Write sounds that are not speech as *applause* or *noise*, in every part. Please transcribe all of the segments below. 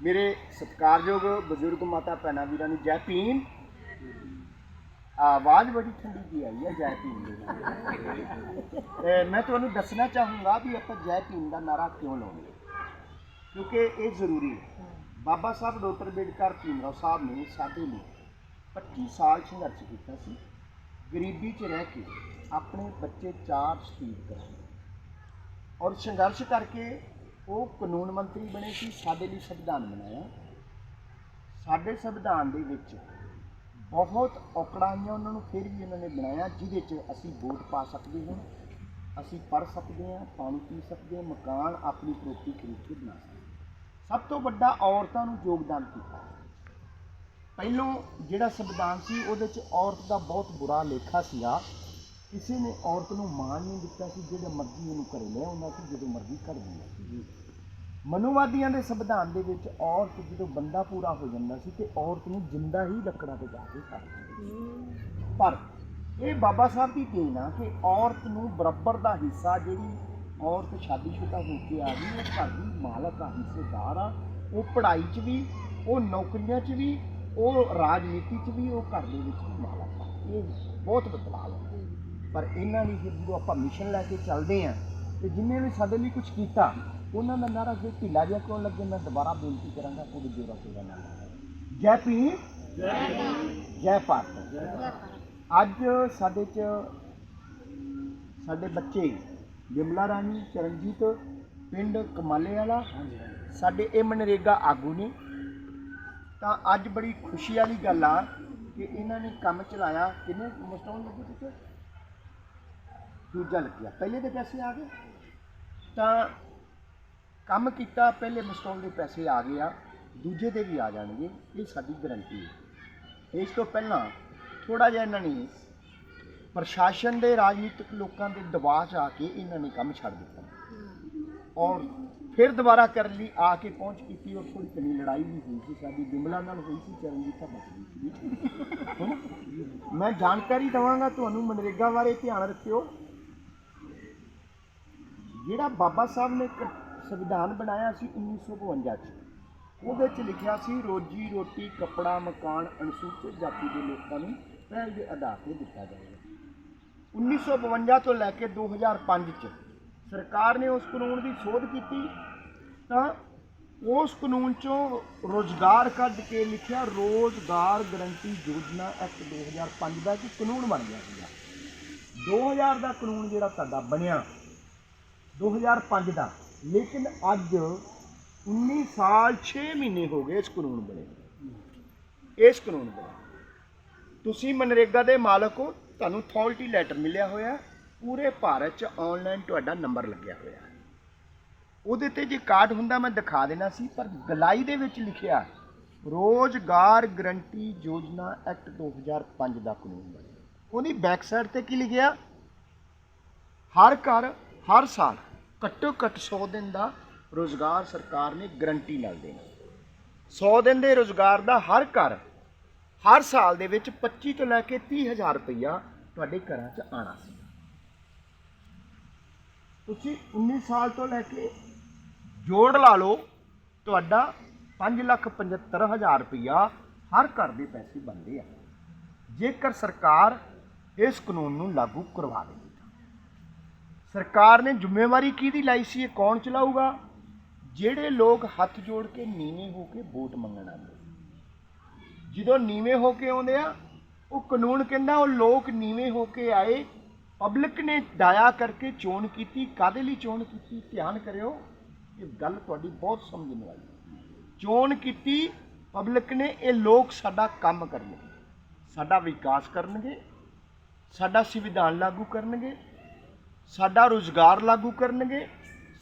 ਮੇਰੇ ਸਤਿਕਾਰਯੋਗ ਬਜ਼ੁਰਗ ਮਾਤਾ ਭੈਣਾਂ ਵੀਰਾਂ ਨੂੰ ਜੈ ਭੀਮ। ਆਵਾਜ਼ ਬੜੀ ਠੰਡੀ ਜੀ ਆਈ ਹੈ, ਜੈ ਭੀਮ ਦੀ ਤੇ ਮੈਂ ਤੁਹਾਨੂੰ ਦੱਸਣਾ ਚਾਹੂੰਗਾ ਵੀ ਆਪਾਂ ਜੈ ਭੀਮ ਦਾ ਨਾਰਾ ਕਿਉਂ ਲਾਉਂਦੇ ਕਿਉਂਕਿ ਇਹ ਜ਼ਰੂਰੀ ਹੈ। ਬਾਬਾ ਸਾਹਿਬ ਡਾਕਟਰ ਅੰਬੇਡਕਰ ਭੀਮਰਾਓ ਸਾਹਿਬ ਨੇ ਸਾਡੇ ਲਈ 25 ਸਾਲ ਸੰਘਰਸ਼ ਕੀਤਾ ਸੀ। ਗਰੀਬੀ 'ਚ ਰਹਿ ਕੇ ਆਪਣੇ ਬੱਚੇ ਚਾਰ ਸ਼ਹੀਦ ਕਰਾਏ ਔਰ ਸੰਘਰਸ਼ ਕਰਕੇ ਉਹ ਕਾਨੂੰਨ ਮੰਤਰੀ ਬਣੇ ਸੀ, ਸਾਡੇ ਲਈ ਸੰਵਿਧਾਨ ਬਣਾਇਆ। ਸਾਡੇ ਸੰਵਿਧਾਨ ਦੇ ਵਿੱਚ ਬਹੁਤ ਔਕੜਾਂ ਔਕੜਾਈਆਂ ਉਹਨਾਂ ਨੂੰ ਫਿਰ ਵੀ ਉਹਨਾਂ ਨੇ ਬਣਾਇਆ, ਜਿਹਦੇ 'ਚ ਅਸੀਂ ਵੋਟ ਪਾ ਸਕਦੇ ਹਾਂ, ਅਸੀਂ ਪੜ ਸਕਦੇ ਹਾਂ, ਪਾਣੀ ਪੀ ਸਕਦੇ ਹਾਂ, ਮਕਾਨ ਆਪਣੀ ਪ੍ਰੋਪਰਟੀ ਖਰੀਦ ਕੇ ਬਣਾ ਸਕਦੇ ਸਭ ਤੋਂ ਵੱਡਾ ਔਰਤਾਂ ਨੂੰ ਯੋਗਦਾਨ ਕੀਤਾ। ਪਹਿਲੋਂ ਜਿਹੜਾ ਸੰਵਿਧਾਨ ਸੀ, ਉਹਦੇ 'ਚ ਔਰਤ ਦਾ ਬਹੁਤ ਬੁਰਾ ਲੇਖਾ ਸੀਗਾ। ਕਿਸੇ ਨੇ ਔਰਤ ਨੂੰ ਮਾਣ ਨਹੀਂ ਦਿੱਤਾ ਸੀ, ਜਿਹੜੇ ਮਰਜ਼ੀ ਉਹਨੂੰ ਘਰੇ ਲੈ ਆਉਂਦਾ ਸੀ, ਜਦੋਂ ਮਰਜ਼ੀ ਘਰ ਦਿੰਦਾ ਸੀ ਮਨੁਵਾਦੀਆਂ ਦੇ ਸੰਵਿਧਾਨ ਦੇ ਵਿੱਚ ਔਰਤ ਜਦੋਂ ਬੰਦਾ ਪੂਰਾ ਹੋ ਜਾਂਦਾ ਸੀ ਤੇ ਔਰਤ ਨੂੰ ਜਿੰਦਾ ਹੀ ਲੱਕੜਾਂ ਤੇ ਜਾ ਕੇ ਸਾੜਦੇ ਪਰ ਇਹ ਬਾਬਾ ਸਾਹਿਬ ਦੀ ਦੇਣ ਆ ਕਿ ਔਰਤ ਨੂੰ ਬਰਾਬਰ ਦਾ ਹਿੱਸਾ ਜਿਹੜੀ ਔਰਤ ਸ਼ਾਦੀशुदा ਹੋ ਕੇ ਆ ਗਈ ਉਹ ਘਰ ਦੀ ਮਾਲਕ ਆ, ਹਿੱਸੇਦਾਰ ਆ। ਉਹ ਪੜ੍ਹਾਈ 'ਚ ਵੀ, ਉਹ ਨੌਕਰੀਆਂ 'ਚ ਵੀ, ਉਹ ਰਾਜਨੀਤੀ 'ਚ ਵੀ, ਉਹ ਘਰ ਦੇ ਵਿੱਚ ਵੀ ਮਾਲਕ ਆ। ਇਹ ਬਹੁਤ ਬਦਲਾਅ ਹੈ ਪਰ ਇਹਨਾਂ ਲਈ ਫਿਰ ਜਦੋਂ ਆਪਾਂ ਮਿਸ਼ਨ ਲੈ ਕੇ ਚੱਲਦੇ ਆਂ, ਤੇ ਜਿੰਨੇ ਵੀ ਸਾਡੇ ਲਈ ਕੁਝ ਕੀਤਾ ਉਹਨਾਂ ਦਾ ਨਾਰਾ ਜੇ ਢਿੱਲਾ ਜਿਹਾ ਕਿਉਂ ਲੱਗੇ, ਮੈਂ ਦੁਬਾਰਾ ਬੇਨਤੀ ਕਰਾਂਗਾ ਕੋਈ ਜੋਰਾ ਸੋਰਾ ਨਾ ਜੈ ਭੀਮ। ਜੈ ਭਾਰਤ। ਅੱਜ ਸਾਡੇ ਚ ਸਾਡੇ ਬੱਚੇ ਬਿਮਲਾ ਰਾਣੀ, ਚਰਨਜੀਤ, ਪਿੰਡ ਕਮਾਲੇ ਵਾਲਾ ਸਾਡੇ ਇਹ ਮਨਰੇਗਾ ਆਗੂ ਨੇ। ਤਾਂ ਅੱਜ ਬੜੀ ਖੁਸ਼ੀ ਵਾਲੀ ਗੱਲ ਆ ਕਿ ਇਹਨਾਂ ਨੇ ਕੰਮ ਚਲਾਇਆ। ਕਿੰਨੇ ਮਸਟਾਉਣ ਲੱਗੇ ਤੁਸੀਂ? ਦੂਜਾ ਲੱਗਿਆ। ਪਹਿਲੇ ਦੇ ਪੈਸੇ ਆ ਗਏ। ਤਾਂ ਕੰਮ ਕੀਤਾ, ਪਹਿਲੇ ਮਸਟਾਉਣ ਦੇ ਪੈਸੇ ਆ ਗਏ ਆ, ਦੂਜੇ ਦੇ ਵੀ ਆ ਜਾਣਗੇ, ਇਹ ਸਾਡੀ ਗਰੰਟੀ ਹੈ। ਇਸ ਤੋਂ ਪਹਿਲਾਂ ਥੋੜਾ ਜਿਹਾ ਇਹਨਾਂ ਨੇ ਪ੍ਰਸ਼ਾਸਨ ਦੇ, ਰਾਜਨੀਤਿਕ ਲੋਕਾਂ ਦੇ ਦਬਾਅ 'ਚ ਆ ਕੇ ਇਹਨਾਂ ਨੇ ਕੰਮ ਛੱਡ ਦਿੱਤਾ। ਔਰ ਫਿਰ ਦੁਬਾਰਾ ਕਰਨ ਲਈ ਆ ਕੇ ਪਹੁੰਚ ਕੀਤੀ, ਔਰ ਥੋੜੀ ਕਨੀ ਲੜਾਈ ਵੀ ਹੋਈ ਸੀ, ਸਾਡੀ ਬਿਮਲਾ ਨਾਲ ਹੋਈ ਸੀ, ਚਰਨਜੀਤ ਤਾਂ ਬਚ ਸੀ। ਮੈਂ ਜਾਣਕਾਰੀ ਦਵਾਂਗਾ, ਤੁਹਾਨੂੰ ਮਨਰੇਗਾ ਬਾਰੇ ਧਿਆਨ ਰੱਖਿਓ। ਜਿਹੜਾ ਬਾਬਾ ਸਾਹਿਬ ਨੇ ਸੰਵਿਧਾਨ ਬਣਾਇਆ ਸੀ 1952 ਚ। ਉਹਦੇ ਚ ਲਿਖਿਆ ਸੀ, ਰੋਜੀ ਰੋਟੀ, ਕੱਪੜਾ, ਮਕਾਨ ਅਨੁਸੂਚਿਤ ਜਾਤੀ ਦੇ ਲੋਕਾਂ ਨੂੰ ਪਹਿਲ ਦੇ ਆਧਾਰ ਤੇ ਦਿੱਤਾ ਜਾਏਗਾ 1952 ਤੋਂ ਲੈ ਕੇ 2005 ਚ ਸਰਕਾਰ ਨੇ ਉਸ ਕਾਨੂੰਨ ਦੀ ਸੋਧ ਕੀਤੀ। ਤਾਂ ਉਸ ਕਾਨੂੰਨ ਚੋਂ ਰੋਜ਼ਗਾਰ ਕੱਢ ਕੇ ਲਿਖਿਆ ਰੋਜ਼ਗਾਰ ਗਰੰਟੀ ਯੋਜਨਾ ਐਕਟ 2005 ਦਾ ਇੱਕ ਕਾਨੂੰਨ ਬਣ ਗਿਆ ਸੀਗਾ। 2000 ਦਾ ਕਾਨੂੰਨ ਜਿਹੜਾ ਤੁਹਾਡਾ ਬਣਿਆ 2005 ਦਾ ਲੇਕਿਨ ਅੱਜ 19 ਸਾਲ 6 ਮਹੀਨੇ ਹੋ ਗਏ ਇਸ ਕਾਨੂੰਨ ਬਣੇ ਇਸ ਕਾਨੂੰਨ ਬਣੇ ਤੁਸੀਂ ਮਨਰੇਗਾ ਦੇ ਮਾਲਕ ਹੋ, ਤੁਹਾਨੂੰ ਅਥਾਰਟੀ ਲੈਟਰ ਮਿਲਿਆ ਹੋਇਆ, ਪੂਰੇ ਭਾਰਤ 'ਚ ਆਨਲਾਈਨ ਤੁਹਾਡਾ ਨੰਬਰ ਲੱਗਿਆ ਹੋਇਆ। ਉਹਦੇ ਤੇ ਜੇ ਕਾਰਡ ਹੁੰਦਾ ਮੈਂ ਦਿਖਾ ਦੇਣਾ ਸੀ, ਪਰ ਗਲਾਈ ਦੇ ਵਿੱਚ ਲਿਖਿਆ, ਰੋਜ਼ਗਾਰ ਗਰੰਟੀ ਯੋਜਨਾ ਐਕਟ 2005 ਦਾ ਕਾਨੂੰਨ ਬਣਿਆ ਉਹਦੀ ਬੈਕ ਸਾਈਡ ਤੇ ਕੀ ਲਿਖਿਆ? ਹਰ ਘਰ, ਹਰ ਸਾਲ ਘੱਟੋ ਘੱਟ 100 ਦਿਨ ਦਾ ਰੋਜ਼ਗਾਰ ਸਰਕਾਰ ਨੇ ਗਰੰਟੀ ਨਾਲ ਦੇਣਾ। 100 ਦਿਨ ਦੇ ਰੋਜ਼ਗਾਰ ਦਾ ਹਰ ਘਰ ਹਰ ਸਾਲ ਦੇ ਵਿੱਚ 25 ਤੋਂ ਲੈ ਕੇ 30 ਹਜ਼ਾਰ ਰੁਪਈਆ ਤੁਹਾਡੇ ਘਰਾਂ 'ਚ ਆਣਾ ਸੀ। ਤੁਸੀਂ 19 ਸਾਲ ਤੋਂ ਲੈ ਕੇ ਜੋੜ ਲਾ ਲਓ, ਤੁਹਾਡਾ 5 ਲੱਖ 75 ਹਜ਼ਾਰ ਰੁਪਈਆ ਹਰ ਘਰ ਦੇ ਪੈਸੇ ਬਣਦੇ ਆ। ਜੇਕਰ ਸਰਕਾਰ ਇਸ ਕਾਨੂੰਨ ਨੂੰ ਲਾਗੂ ਕਰਵਾ ਦੇ ਸਰਕਾਰ ਨੇ ਜ਼ਿੰਮੇਵਾਰੀ ਕਿਹਦੀ ਲਾਈ ਸੀ, ਇਹ ਕੌਣ ਚਲਾਊਗਾ? ਜਿਹੜੇ ਲੋਕ ਹੱਥ ਜੋੜ ਕੇ ਨੀਵੇਂ ਹੋ ਕੇ ਵੋਟ ਮੰਗਣ ਆਉਂਦੇ ਜਦੋਂ ਨੀਵੇਂ ਹੋ ਕੇ ਆਉਂਦੇ ਆ, ਉਹ ਕਾਨੂੰਨ ਕਹਿੰਦਾ ਉਹ ਲੋਕ ਨੀਵੇਂ ਹੋ ਕੇ ਆਏ, ਪਬਲਿਕ ਨੇ ਦਾਇਆ ਕਰਕੇ ਚੋਣ ਕੀਤੀ ਕਾਦੇ ਲਈ ਚੋਣ ਕੀਤੀ? ਧਿਆਨ ਕਰਿਓ, ਇਹ ਗੱਲ ਤੁਹਾਡੀ ਬਹੁਤ ਸਮਝਣ ਵਾਲੀ ਚੋਣ ਕੀਤੀ, ਪਬਲਿਕ ਨੇ ਇਹ ਲੋਕ ਸਾਡਾ ਕੰਮ ਕਰਨਗੇ, ਸਾਡਾ ਵਿਕਾਸ ਕਰਨਗੇ, ਸਾਡਾ ਸੰਵਿਧਾਨ ਲਾਗੂ ਕਰਨਗੇ ਸਾਡਾ ਰੋਜ਼ਗਾਰ ਲਾਗੂ ਕਰਨਗੇ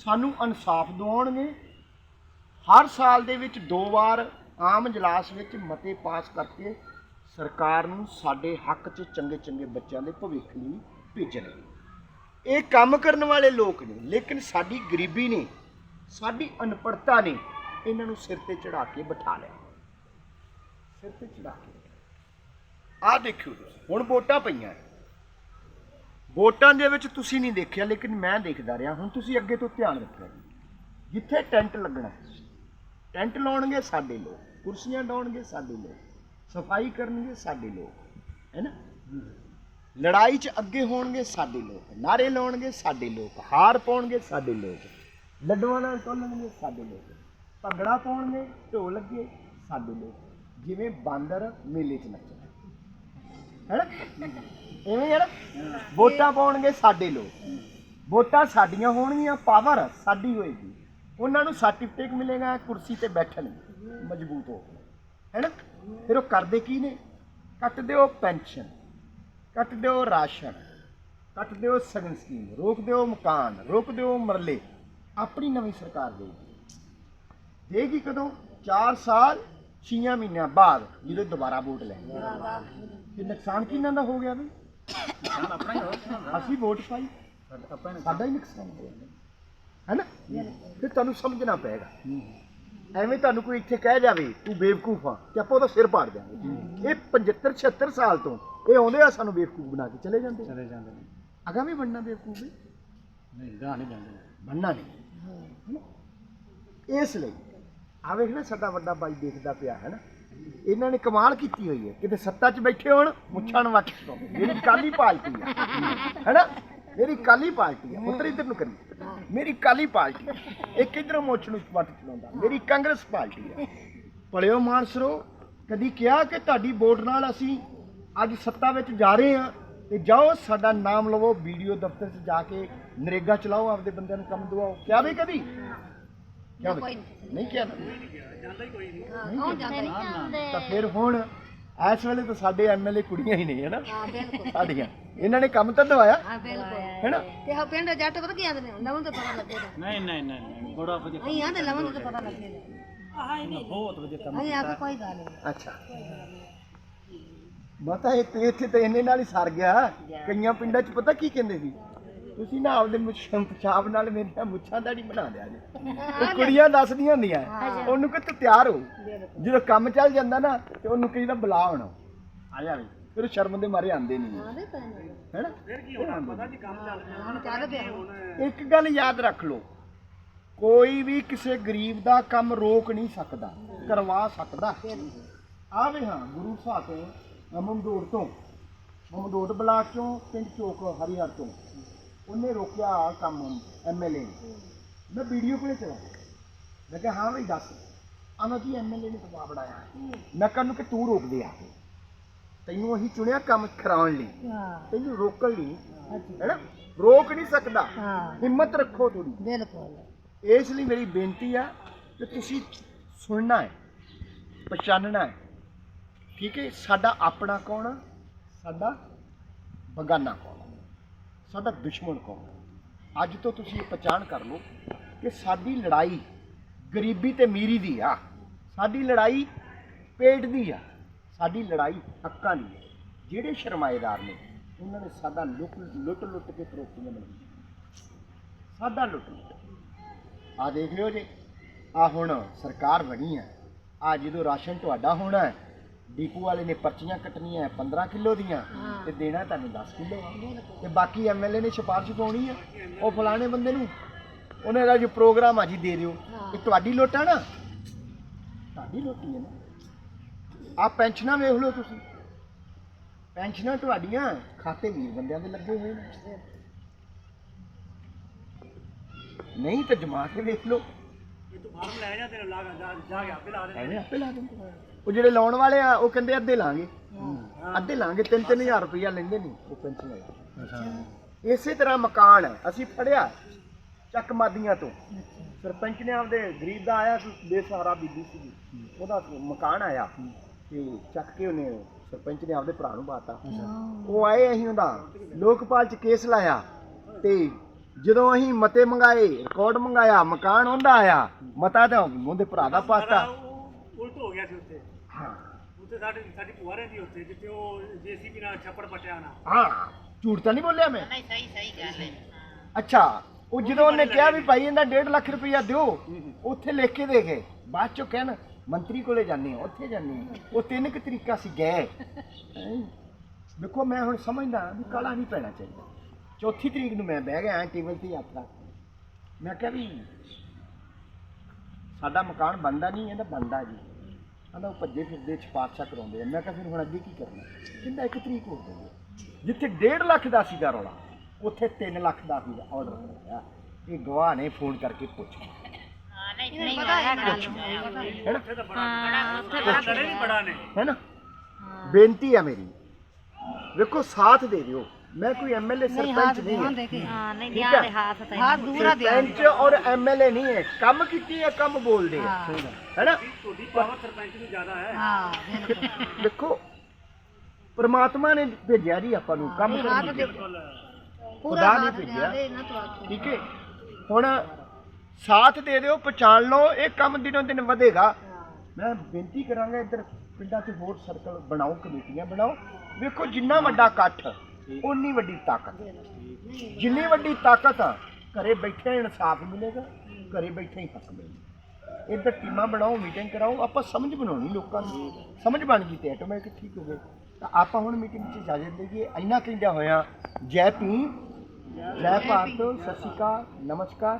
ਸਾਨੂੰ ਇਨਸਾਫ ਦਿਵਾਉਣਗੇ। ਹਰ ਸਾਲ ਦੇ ਵਿੱਚ ਦੋ ਵਾਰ ਆਮ ਇਜਲਾਸ ਵਿੱਚ ਮਤੇ ਪਾਸ ਕਰਕੇ ਸਰਕਾਰ ਨੂੰ ਸਾਡੇ ਹੱਕ 'ਚ ਚੰਗੇ ਚੰਗੇ ਬੱਚਿਆਂ ਦੇ ਭਵਿੱਖ ਲਈ ਭੇਜਣਗੇ ਇਹ ਕੰਮ ਕਰਨ ਵਾਲੇ ਲੋਕ ਨੇ ਲੇਕਿਨ ਸਾਡੀ ਗਰੀਬੀ ਨੇ ਸਾਡੀ ਅਨਪੜਤਾ ਨੇ ਇਹਨਾਂ ਨੂੰ ਸਿਰ ਤੇ ਚੜਾ ਕੇ ਬਿਠਾ ਲਿਆ। ਸਿਰ ਤੇ ਚੜਾ ਕੇ ਆਹ ਦੇਖਿਓ ਤੁਸੀਂ, ਹੁਣ ਵੋਟਾਂ ਪਈਆਂ। ਵੋਟਾਂ ਦੇ ਵਿੱਚ ਤੁਸੀਂ ਨਹੀਂ ਦੇਖਿਆ, ਲੇਕਿਨ ਮੈਂ ਦੇਖਦਾ ਰਿਹਾ। ਹੁਣ ਤੁਸੀਂ ਅੱਗੇ ਤੋਂ ਧਿਆਨ ਰੱਖਿਆ ਜਿੱਥੇ ਟੈਂਟ ਲੱਗਣਾ, ਟੈਂਟ ਲਾਉਣਗੇ ਸਾਡੇ ਲੋਕ, ਕੁਰਸੀਆਂ ਡਾਉਣਗੇ ਸਾਡੇ ਲੋਕ, ਸਫ਼ਾਈ ਕਰਨਗੇ ਸਾਡੇ ਲੋਕ, ਹੈ ਨਾ? ਲੜਾਈ 'ਚ ਅੱਗੇ ਹੋਣਗੇ ਸਾਡੇ ਲੋਕ ਨਾਰੇ ਲਾਉਣਗੇ ਸਾਡੇ ਲੋਕ, ਹਾਰ ਪਾਉਣਗੇ ਸਾਡੇ ਲੋਕ, ਲੱਡੂਆਂ ਨਾਲ ਟੋਲਣਗੇ ਸਾਡੇ ਲੋਕ, ਭੰਗੜਾ ਪਾਉਣਗੇ, ਢੋਲ ਲੱਗੇ ਸਾਡੇ ਲੋਕ, ਜਿਵੇਂ ਬਾਂਦਰ ਮੇਲੇ 'ਚ ਨੱਚਣ ਹੈਨਾ ਐਵੇਂ ਯਾਰ ਵੋਟਾਂ ਪਾਉਣਗੇ ਸਾਡੇ ਲੋਕ। ਵੋਟਾਂ ਸਾਡੀਆਂ ਹੋਣਗੀਆਂ ਪਾਵਰ ਸਾਡੀ ਹੋਏਗੀ। ਉਹਨਾਂ ਨੂੰ ਸਰਟੀਫਿਕੇਟ ਮਿਲੇਗਾ ਕੁਰਸੀ ਤੇ ਬੈਠਣਗੇ ਮਜ਼ਬੂਤ ਹੋ ਕੇ। ਹੈਨਾ ਫਿਰ ਉਹ ਕਰਦੇ ਕੀ ਨੇ? ਕੱਟ ਦਿਓ ਪੈਨਸ਼ਨ ਕੱਟ ਦਿਓ ਰਾਸ਼ਨ ਕੱਟ ਦਿਓ ਸਗਨ ਸਕੀਮ ਰੋਕ ਦਿਓ ਮਕਾਨ ਰੋਕ ਦਿਓ ਮਰਲੇ। ਆਪਣੀ ਨਵੀਂ ਸਰਕਾਰ ਦੇਗੀ ਦੇਗੀ ਕਦੋਂ? 4 ਸਾਲ 6 ਮਹੀਨਿਆਂ ਬਾਅਦ ਜਦੋਂ ਦੁਬਾਰਾ ਵੋਟ ਲੈਣਗੇ। ਤੇ ਨੁਕਸਾਨ ਕਿਹਨਾਂ ਦਾ ਹੋ ਗਿਆ ਵੀ ਹੀ ਅਸੀਂ ਵੋਟ ਪਾਈ। ਨੇ ਸਾਡਾ ਹੀ ਨੁਕਸਾਨ ਹੋਇਆ ਹੈਨਾ? ਫਿਰ ਤੁਹਾਨੂੰ ਸਮਝਣਾ ਪਏਗਾ। ਐਵੇਂ ਤੁਹਾਨੂੰ ਕੋਈ ਇੱਥੇ ਕਹਿ ਜਾਵੇ ਤੂੰ ਬੇਵਕੂਫ ਆ ਤੇ ਆਪਾਂ ਉਹਦਾ ਸਿਰ ਪਾੜ ਦਿਆਂਗੇ। ਇਹ 75 76 ਸਾਲ ਤੋਂ ਇਹ ਆਉਂਦੇ ਆ ਸਾਨੂੰ ਬੇਵਕੂਫ ਬਣਾ ਕੇ ਚਲੇ ਜਾਂਦੇ। ਚਲੇ ਜਾਂਦੇ ਨੇ। ਅਗਾ ਵੀ ਬਣਨਾ ਬੇਵਕੂਫ ਹੈ ਨਹੀਂ ਗਾਹ ਨਹੀਂ ਜਾਂਦੇ ਬਣਨਾ ਨਹੀਂ? ਇਸ ਲਈ ਆ ਵੇਖ ਨਾ ਸਾਡਾ ਵੱਡਾ ਬਾਈ ਦੇਖਦਾ ਪਿਆ ਹੈ ਨਾ ਇਹਨਾਂ ਨੇ ਕਮਾਲ ਕੀਤੀ ਹੋਈ ਹੈ। ਕਿਤੇ ਸੱਤਾ 'ਚ ਬੈਠੇ ਹੋਣ, ਮੁੱਛਾਂ ਨੂੰ ਵੱਟ ਤੋਂ ਮੇਰੀ ਕਾਲੀ ਪਾਰਟੀ ਆ। ਹੈਨਾ? ਮੇਰੀ ਕਾਲੀ ਪਾਰਟੀ ਆ। ਪੁੱਤਰ ਇੱਧਰ ਨੂੰ ਕਰੀ ਮੇਰੀ ਕਾਲੀ ਪਾਰਟੀ ਇਹ ਕਿਧਰੋਂ ਮੁੱਛ ਨੂੰ ਵੱਟ ਚਲਾਉਂਦਾ? ਮੇਰੀ ਕਾਂਗਰਸ ਪਾਰਟੀ ਆ। ਭਲਿਓ ਮਾਨਸਰੋ, ਕਦੀ ਕਿਹਾ ਕਿ ਤੁਹਾਡੀ ਵੋਟ ਨਾਲ ਅਸੀਂ ਅੱਜ ਸੱਤਾ ਵਿੱਚ ਜਾ ਰਹੇ ਹਾਂ? ਤੇ ਜਾਓ, ਸਾਡਾ ਨਾਮ ਲਵੋ, ਵੀਡੀਓ ਦਫ਼ਤਰ 'ਚ ਜਾ ਕੇ ਨਰੇਗਾ ਚਲਾਓ, ਆਪਦੇ ਬੰਦਿਆਂ ਨੂੰ ਕੰਮ ਦਿਵਾਓ। ਕਿਹਾ ਵੀ ਕਦੀ? ਨਹੀਂ। ਕਿਹਾ ਨਾ। ਕੌਣ ਜਾਂਦਾ ਹੈ? ਤਾਂ ਫਿਰ ਹੁਣ ਇਸ ਵੇਲੇ ਤਾਂ ਸਾਡੇ ਐਮਐਲਏ ਕੁੜੀਆਂ ਹੀ ਨੇ ਹਨਾ ਹਾਂ ਬਿਲਕੁਲ। ਸਾਡੀਆਂ। ਇਹਨਾਂ ਨੇ ਕੰਮ ਤਾਂ ਦਵਾਇਆ ਹਾਂ ਬਿਲਕੁਲ। ਹੈਨਾ ਤੇ ਹਾਂ ਪਿੰਡ ਜੱਟ ਪਤਾ ਕੀ ਆਂਦੇ ਨੇ? ਲਵਣ ਤੋਂ ਪਤਾ ਲੱਗੇਗਾ ਨਹੀਂ ਨਹੀਂ ਨਹੀਂ ਨਹੀਂ। ਬੜਾ ਵਧੀਆ ਅਸੀਂ ਆਂਦੇ ਲਵਣ ਤੋਂ। ਪਤਾ ਲੱਗੇਗਾ ਬਹੁਤ ਵਧੀਆ ਕੰਮ ਅਸੀਂ ਆਪ ਕੋਈ ਗੱਲ ਨਹੀਂ। ਅੱਛਾ। ਮਾਤਾ ਇਹ ਤੇ ਇੱਥੇ ਤਾਂ ਇਹਨੇ ਨਾਲ ਹੀ ਸਰ ਗਿਆ। ਕਈਆਂ ਪਿੰਡਾਂ 'ਚ ਪਤਾ ਕੀ ਕਹਿੰਦੇ ਸੀ? ਤੁਸੀਂ ਨਾ ਆਪਦੇ ਮੁੱਛਾਂ ਪਿਸ਼ਾਬ ਨਾਲ ਮੇਰੀਆਂ ਮੁੱਛਾਂ ਦਾ ਨਹੀਂ ਬਣਾ ਦਿਆ ਜੀ। ਉਹ ਕੁੜੀਆਂ ਦੱਸਦੀਆਂ ਹੁੰਦੀਆਂ। ਉਹਨੂੰ ਕਿ ਤੂੰ ਤਿਆਰ ਹੋ? ਜਦੋਂ ਕੰਮ ਚੱਲ ਜਾਂਦਾ ਨਾ ਤੇ ਉਹਨੂੰ ਕਹੀਦਾ ਬੁਲਾ ਹੁਣ ਆ ਜਾ ਵੀ। ਫਿਰ ਸ਼ਰਮ ਦੇ ਮਾਰੇ ਆਂਦੇ ਨਹੀਂ। ਆਂਦੇ ਪੈਣੇ ਹੈਨਾ? ਫਿਰ ਕੀ ਹੋਣਾ? ਪਤਾ ਨਹੀਂ ਹੁਣ ਚੱਲ ਪਿਆ। ਇੱਕ ਗੱਲ ਯਾਦ ਰੱਖ ਲਓ। ਕੋਈ ਵੀ ਕਿਸੇ ਗਰੀਬ ਦਾ ਕੰਮ ਰੋਕ ਨਹੀਂ ਸਕਦਾ ਕਰਵਾ ਸਕਦਾ। ਆਵੇ ਹਾਂ ਗੁਰੂ ਸਾਹਿਬ ਤੋਂ ਮਮਦੋੜ ਤੋਂ। ਮਮਦੋੜ ਬਲਾਕ ਚੋਂ ਪਿੰਡ ਚੋਕ ਹਰੀਹਰ ਤੋਂ। ਉਹਨੇ ਰੋਕਿਆ ਆਹ ਕੰਮ ਐਮਐਲਏ ਨੇ। ਮੈਂ ਵੀਡੀਓ ਕੋਲੇ ਚਲਾ ਮੈਂ ਕਿਹਾ ਹਾਂ ਬਈ ਦੱਸ। ਆਨਾ ਜੀ ਐਮਐਲਏ ਨੇ ਦਬਾਅ ਬਣਾਇਆ ਮੈਂ ਕਹਿੰਨੂੰ ਕਿ ਤੂੰ ਰੋਕ ਦੇ ਆ ਕੇ? ਤੈਨੂੰ ਅਸੀਂ ਚੁਣਿਆ ਕੰਮ ਕਰਾਉਣ ਲਈ। ਹਾਂ। ਤੈਨੂੰ ਰੋਕਣ ਲਈ। ਹੈਨਾ? ਰੋਕ ਨਹੀਂ ਸਕਦਾ। ਹਾਂ। ਹਿੰਮਤ ਰੱਖੋ ਥੋੜੀ ਬਿਲਕੁਲ। ਇਸ ਲਈ ਮੇਰੀ ਬੇਨਤੀ ਆ ਕਿ ਤੁਸੀਂ ਸੁਣਨਾ ਹੈ ਪਛਾਨਣਾ ਹੈ। ਠੀਕ ਹੈ? ਸਾਡਾ ਆਪਣਾ ਕੌਣ ਆ? ਸਾਡਾ ਬਗਾਨਾ ਕੌਣ ਆ? ਸਾਡਾ ਦੁਸ਼ਮਣ ਕੌਣ ਆ ਅੱਜ ਤੋਂ ਤੁਸੀਂ ਇਹ ਪਛਾਣ ਕਰ ਲਓ ਕਿ ਸਾਡੀ ਲੜਾਈ ਗਰੀਬੀ ਤੇ ਅਮੀਰੀ ਦੀ ਆ। ਸਾਡੀ ਲੜਾਈ ਪੇਟ ਦੀ ਆ। ਸਾਡੀ ਲੜਾਈ ਹੱਕਾਂ ਦੀ ਹੈ ਜਿਹੜੇ ਸ਼ਰਮਾਏਦਾਰ ਨੇ, ਉਹਨਾਂ ਨੇ ਸਾਡਾ ਲੁੱਟ ਲੁੱਟ ਲੁੱਟ ਕੇ ਪ੍ਰੋਤੀਆਂ ਬਣਾਈਆਂ ਸਾਡਾ ਲੁੱਟ ਲੁੱਟ ਆ ਦੇਖ ਲਿਓ ਜੇ ਆ ਹੁਣ ਸਰਕਾਰ ਬਣੀ ਹੈ ਆ ਜਦੋਂ ਰਾਸ਼ਨ ਤੁਹਾਡਾ ਹੋਣਾ ਹੈ ਡੀਪੂ ਵਾਲੇ ਨੇ ਪਰਚੀਆਂ ਕੱਟਣੀਆਂ ਹੈ 15 ਕਿਲੋ ਦੀਆਂ ਤੇ ਦੇਣਾ ਤੁਹਾਨੂੰ 10 ਕਿਲੋ ਤੇ ਬਾਕੀ ਐਮਐਲਏ ਨੇ ਸਿਫਾਰਿਸ਼ ਪਾਉਣੀ ਹੈ ਉਹ ਫਲਾਣੇ ਬੰਦੇ ਨੂੰ। ਉਹਨੇ ਦਾ ਜੋ ਪ੍ਰੋਗਰਾਮ ਆ ਜੀ ਦੇ ਦਿਓ। ਇਹ ਤੁਹਾਡੀ ਲੋਟ ਨਾ? ਤੁਹਾਡੀ ਲੋਟੀ ਹੈ ਨਾ। ਆ ਪੈਨਸ਼ਨਾਂ ਵੇਖ ਲਓ ਤੁਸੀਂ। ਪੈਨਸ਼ਨਾਂ ਤੁਹਾਡੀਆਂ ਖਾਤੇ ਵੀਰ ਬੰਦਿਆਂ ਦੇ ਲੱਗੇ ਹੋਏ ਨੇ। ਨਹੀਂ ਤਾਂ ਜਮਾ ਕੇ ਵੇਖ ਲਓ। ਐਵੇਂ ਆਪੇ ਲਾ ਦਿੰਦੇ ਉਹ ਜਿਹੜੇ ਲਾਉਣ ਵਾਲੇ ਆ ਉਹ ਕਹਿੰਦੇ ਅੱਧੇ ਲਾਂਗੇ। ਅੱਧੇ ਲਾਂਗੇ 3-3000 ਰੁਪਇਆ ਲੈਂਦੇ ਨਹੀਂ। ਉਹ ਪੈਨਸ਼ਨ ਵਾਲੇ। ਇਸੇ ਤਰ੍ਹਾਂ ਮਕਾਨ ਹੈ, ਅਸੀਂ ਫੜਿਆ ਚੱਕ ਮਾਦੀਆਂ ਤੋਂ। ਸਰਪੰਚ ਨੇ ਆਪਦੇ ਗਰੀਬ ਦਾ ਆਇਆ ਸੀ ਬੇਸਹਾਰਾ ਬੀਬੀ ਸੀ। ਉਹਦਾ ਮਕਾਨ ਆਇਆ ਤੇ ਚੱਕ ਕੇ ਉਹਨੇ ਸਰਪੰਚ ਨੇ ਆਪਦੇ ਭਰਾ ਨੂੰ ਬਾਤਾ ਉਹ ਆਏ ਅਸੀਂ ਉਹਦਾ। ਲੋਕਪਾਲ ਚ ਕੇਸ ਲਾਇਆ ਤੇ ਜਦੋਂ ਅਸੀਂ ਮਤੇ ਮੰਗਾਏ ਰਿਕਾਰਡ ਮੰਗਾਇਆ ਮਕਾਨ ਉਹਦਾ ਆਇਆ ਮਤਾ ਤਾਂ ਉਹਦੇ ਭਰਾ ਦਾ ਪਾਤਾ। ਉਲਟ ਹੋ ਗਿਆ ਸੀ ਉੱਥੇ। ਹਾਂ। ਉੱਥੇ ਸਾਡੀ ਸਾਡੀ ਭੂਆ ਰਹਿੰਦੀ ਉੱਥੇ ਜਿੱਥੇ ਉਹ ਜੀਸੀਬੀ ਨਾਲ ਛੱਪੜ ਪਟਿਆ ਨਾ। ਹਾਂ ਝੂਠ ਤਾਂ ਨਹੀਂ ਬੋਲਿਆ ਮੈਂ? ਨਹੀਂ ਸਹੀ ਸਹੀ ਗੱਲ ਹੈ। ਅੱਛਾ ਉਹ ਜਦੋਂ ਉਹਨੇ ਕਿਹਾ ਵੀ ਭਾਈ ਇਹਦਾ 1.5 ਲੱਖ ਰੁਪਇਆ ਦਿਓ ਉੱਥੇ ਲਿਖ ਕੇ ਦੇ ਗਏ। ਬਾਅਦ ਚੋਂ ਕਹਿਣ ਮੰਤਰੀ ਕੋਲੇ ਜਾਂਦੇ ਆ ਉੱਥੇ ਜਾਂਦੇ ਉਹ ਤਿੰਨ ਕੁ ਤਰੀਕਾ ਸੀ ਗਏ। ਦੇਖੋ ਮੈਂ ਹੁਣ ਸਮਝਦਾ ਵੀ ਕਾਲਾ ਨਹੀਂ ਪੈਣਾ ਚਾਹੀਦਾ। ਚੌਥੀ ਤਰੀਕ ਨੂੰ ਮੈਂ ਬਹਿ ਗਿਆ ਟੇਬਲ ਤੇ ਯਾਤਰਾ ਮੈਂ ਕਿਹਾ ਵੀ ਸਾਡਾ ਮਕਾਨ ਬਣਦਾ ਨਹੀਂ ਇਹਦਾ ਬਣਦਾ ਜੀ। ਕਹਿੰਦਾ ਉਹ ਭੱਜੇ ਫਿਰਦੇ ਛਪਾਛਾ ਕਰਾਉਂਦੇ ਆ। ਮੈਂ ਕਿਹਾ ਫਿਰ ਹੁਣ ਅੱਗੇ ਕੀ ਕਰਨਾ? ਕਹਿੰਦਾ ਇੱਕ ਤਰੀਕ ਹੋ ਗਈ ਹੈ। ਜਿੱਥੇ 1.5 ਲੱਖ ਦਾ ਸੀਗਾ ਰੌਲਾ ਉੱਥੇ 3 ਲੱਖ ਦਾ ਵੀ ਆਰਡਰ ਕਰਾਇਆ। ਇਹ ਗਵਾਹ ਨੇ ਫੋਨ ਕਰਕੇ ਪੁੱਛ ਇਹਨੂੰ ਪਤਾ ਹੈ ਹੈ। ਵੀ ਬੜਾ ਨੇ। ਹੈਨਾ? ਬੇਨਤੀ ਹੈ ਮੇਰੀ। ਵੇਖੋ ਸਾਥ ਦੇ ਦਿਓ। ਮੈਂ ਕੋਈ ਹੱਥ ਸਰਪੰਚ ਨਹੀਂ ਦੋਹਾਂ ਹਾਂ। ਹਾਂ ਨਹੀਂ ਠੀਕ ਦਿਆਂ ਹੈ। ਦੇ ਹੱਥ ਤੇ ਹੱਥ ਦੂਰਾ ਦੇ ਸਰਪੰਚ ਔਰ ਐਮਐਲਏ ਨਹੀਂ ਹੈ। ਕੰਮ ਕੀਤੀ ਹੈ ਕੰਮ ਬੋਲਦੇ ਆ। ਹਾਂ। ਹੈਨਾ? ਤੁਹਾਡੀ ਪਾਵਰ ਸਰਪੰਚ ਨੂੰ ਜ਼ਿਆਦਾ ਹੈ। ਹਾਂ *laughs* ਬਿਲਕੁਲ। ਦੇਖੋ ਪ੍ਰਮਾਤਮਾ ਨੇ ਭੇਜਿਆ ਜੀ ਆਪਾਂ ਨੂੰ ਕੰਮ ਕਰਨ ਹੱਥ ਲਈ ਖੁਦਾ ਪੂਰਾ ਨੇ ਭੇਜਿਆ। ਦੇ। ਠੀਕ ਹੈ? ਹੁਣ ਸਾਥ ਦੇ ਦਿਓ ਪਛਾਣ ਲਓ ਇਹ ਕੰਮ ਦਿਨੋਂ ਦਿਨ ਵਧੇਗਾ। ਮੈਂ ਬੇਨਤੀ ਕਰਾਂਗਾ ਇੱਧਰ ਪਿੰਡਾਂ 'ਚ ਹੋਰ ਸਰਕਲ ਬਣਾਓ ਕਮੇਟੀਆਂ ਬਣਾਓ। ਵੇਖੋ ਜਿੰਨਾ ਵੱਡਾ ਇਕੱਠ। ਓਨੀ ਵੱਡੀ ਤਾਕਤ। ਜਿੰਨੀ ਵੱਡੀ ਤਾਕਤ ਆ ਘਰੇ ਬੈਠੇ ਇਨਸਾਫ ਮਿਲੇਗਾ ਘਰੇ ਬੈਠੇ ਹੀ ਹੱਕ ਮਿਲੇਗਾ। ਇੱਧਰ ਟੀਮਾਂ ਬਣਾਓ ਮੀਟਿੰਗ ਕਰਾਓ ਆਪਾਂ ਸਮਝ ਬਣਾਉਣੀ ਲੋਕਾਂ ਨੂੰ ਸਮਝ ਬਣ ਗਈ ਤੇ ਆਟੋਮੈਟਿਕ ਠੀਕ ਹੋ ਗਏ ਤਾਂ ਆਪਾਂ ਹੁਣ ਮੀਟਿੰਗ 'ਚ ਇਜਾਜ਼ਤ ਦੇਈਏ ਇੰਨਾ ਕਹਿੰਦਾ ਹੋਇਆ ਜੈ ਭੀਮ ਜੈ ਭਾਰਤ ਸਤਿ ਸ਼੍ਰੀ ਅਕਾਲ ਨਮਸਕਾਰ।